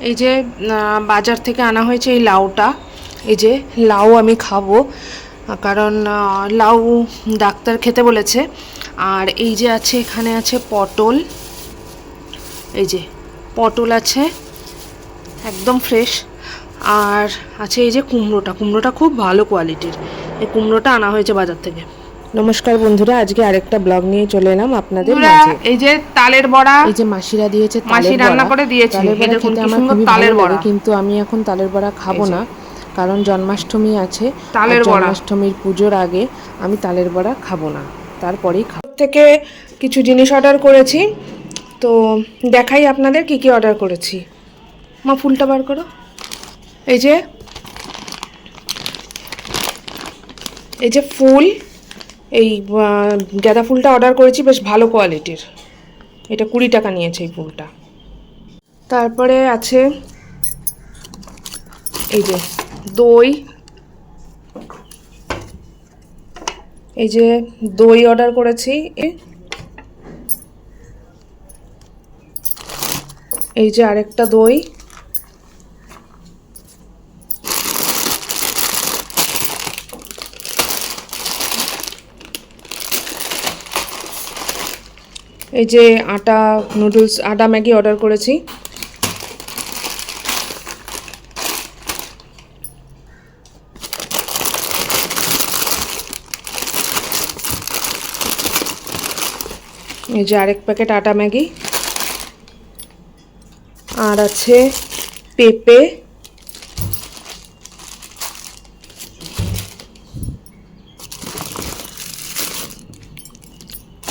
এই যে বাজার থেকে আনা হয়েছে এই লাউটা। এই যে, লাউ আমি খাব। কারণ লাউ ডাক্তার খেতে বলেছে। আর এই যে আছে, এখানে আছে পটল। এই যে, পটল আছে, একদম ফ্রেশ। আর আছে এই যে কুমড়োটা। কুমড়োটা খুব ভালো কোয়ালিটির। এই কুমড়োটা আনা হয়েছে বাজার থেকে। নমস্কার বন্ধুরা আজকে আরেকটা ব্লগ নিয়ে চলে এলাম আপনাদের মাঝে এই যে তালের বড়া এই যে মাসিরা দিয়েছে মাসি রান্না করে দিয়েছে। তালের এই বড়া দেখুন কি আমার সুন্দর তালের বড়া। কিন্তু আমি এখন তালের বড়া খাব না কারণ জন্মাষ্টমী আছে তালের। জন্মাষ্টমীর পুজোর আগে আমি তালের বড়া খাব না তারপরেই খাব থেকে কিছু জিনিস অর্ডার করেছি তো দেখাই আপনাদের কি কি অর্ডার করেছি মা ফুলটা বার করো এই যে এই যে ফুল এই গাঁদা ফুলটা অর্ডার করেছি, বেশ ভালো কোয়ালিটির এটা কুড়ি টাকা নিয়েছে এই ফুলটা। তারপরে আছে এই যে দই। এই যে দই অর্ডার করেছি। এই যে আরেকটা দই। এই যে আটা নুডলস আটা ম্যাগি অর্ডার করেছি। এই যে আরেক প্যাকেট আটা ম্যাগি। আর আছে পেঁপে।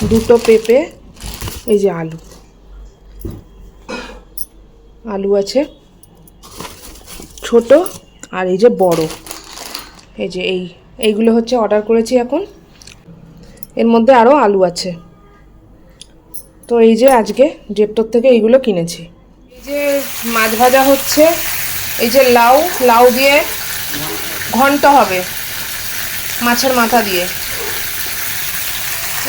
দুটো পেঁপে। এই যে আলু। আলু আছে ছোট আর এই যে বড়। এই যে এই, এইগুলো হচ্ছে অর্ডার করেছি এখন। এর মধ্যে আরও আলু আছে। তো এই যে আজকে জেপটোর থেকে এইগুলো কিনেছি। এই যে মাছ ভাজা হচ্ছে, এই যে লাউ লাউ দিয়ে ঘন্ট হবে মাছের মাথা দিয়ে।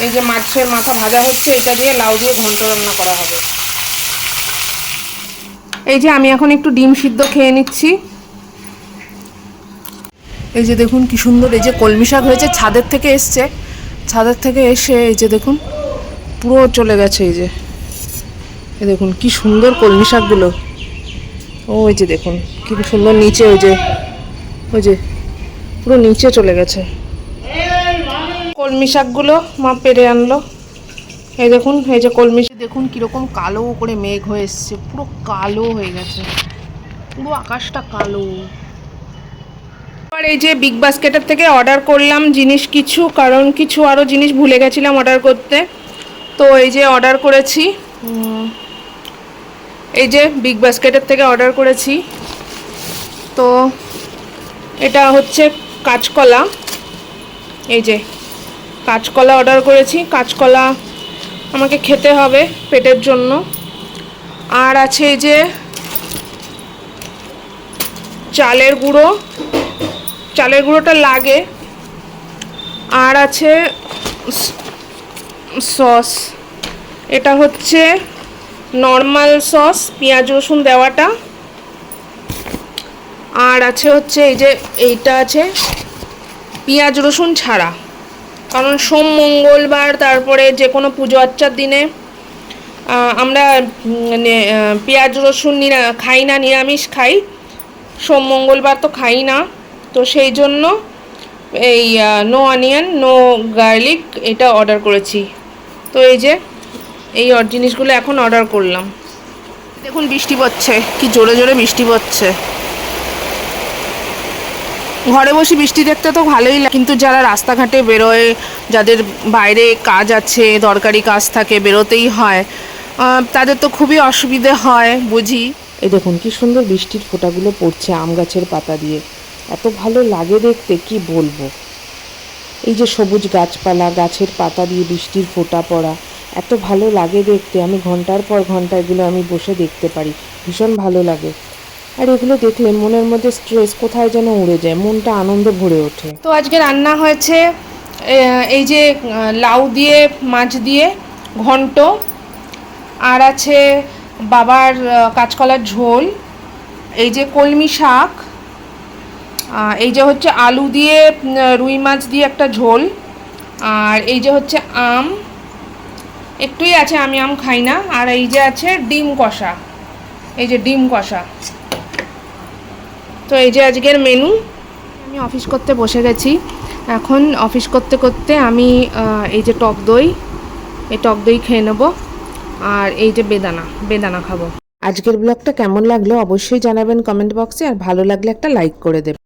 এই যে মাছের মাথা ভাজা হচ্ছে, এটা দিয়ে লাউ দিয়ে ঘন্ট রান্না করা হবে। এই যে আমি এখন একটু ডিম সিদ্ধ খেয়ে নিচ্ছি। এই যে দেখুন কি সুন্দর, এই যে কলমি শাক হয়েছে, ছাদের থেকে এসছে। ছাদের থেকে এসে এই যে দেখুন, পুরো চলে গেছে এই যে। এই দেখুন কি সুন্দর কলমি শাকগুলো। ও ওই যে দেখুন, কি সুন্দর নিচে ওই যে ওই যে, পুরো নিচে চলে গেছে। কলমি শাকগুলো মা পেরে আনলো। এই দেখুন এই যে কলমি শাক। দেখুন কীরকম কালো করে মেঘ হয়ে এসছে পুরো কালো হয়ে গেছে। পুরো আকাশটা কালো। আর এই যে বিগ বাস্কেটের থেকে অর্ডার করলাম জিনিস কিছু কারণ কিছু আরও জিনিস ভুলে গেছিলাম অর্ডার করতে। তো এই যে অর্ডার করেছি এই যে বিগ বাস্কেটের থেকে অর্ডার করেছি। তো এটা হচ্ছে কাঁচকলা। এই যে কাঁচকলা অর্ডার করেছি। কাঁচকলা আমাকে খেতে হবে পেটের জন্য। আর আছে এই যে চালের গুঁড়ো। চালের গুঁড়োটা লাগে। আর আছে সস এটা হচ্ছে নর্মাল সস পেঁয়াজ, রসুন দেওয়াটা। আর আছে হচ্ছে এই যে এইটা আছে পেঁয়াজ, রসুন ছাড়া। কারণ সোম, মঙ্গলবার, তারপরে যে কোনো পুজো আচ্চার দিনে আমরা পেঁয়াজ, রসুন খাই না, নিরামিষ খাই। সোম, মঙ্গলবার তো খাই না। তো সেই জন্য এই নো অনিয়ন নো গার্লিক এটা অর্ডার করেছি। তো এই যে, এই জিনিসগুলো এখন অর্ডার করলাম। দেখুন, বৃষ্টি পড়ছে। কি জোরে জোরে বৃষ্টি পড়ছে। ঘরে বসে বৃষ্টি দেখতে তো ভালোই লাগে কিন্তু যারা রাস্তাঘাটে বেরোয়, যাদের বাইরে কাজ আছে, দরকারি কাজ থাকে, বেরোতেই হয় তাদের তো খুবই অসুবিধে হয়, বুঝি। এই দেখুন, কি সুন্দর বৃষ্টির ফোঁটাগুলো পড়ছে আম গাছের পাতা দিয়ে। এত ভালো লাগে দেখতে, কি বলব? এই যে সবুজ গাছপালা, গাছের পাতা দিয়ে বৃষ্টির ফোঁটা পড়া, এত ভালো লাগে দেখতে। আমি ঘণ্টার পর ঘণ্টা এগুলো আমি বসে দেখতে পারি। ভীষণ ভালো লাগে। আর এগুলো দেখলে মনের মধ্যে স্ট্রেস কোথায় যেন উড়ে যায়, মনটা আনন্দে ভরে ওঠে। তো আজকে রান্না হয়েছে এই যে লাউ দিয়ে, মাছ দিয়ে ঘন্ট, আর আছে বাবার কাঁচকলার ঝোল, এই যে কলমি শাক এই যে হচ্ছে আলু দিয়ে রুই মাছ দিয়ে একটা ঝোল, আর এই যে হচ্ছে আম, একটুই আছে, আমি আম খাই না, আর এই যে আছে ডিম কষা, এই যে ডিম কষা। তো এই যে আজকের মেনু আমি অফিস করতে বসে গেছি। এখন অফিস করতে করতে আমি এই যে টক দই, এই টক দই খেয়ে নেব। আর এই যে বেদানা বেদানা খাব। আজকের ব্লগটা কেমন লাগল অবশ্যই জানাবেন কমেন্ট বক্সে আর ভালো লাগলে একটা লাইক করে দেবেন।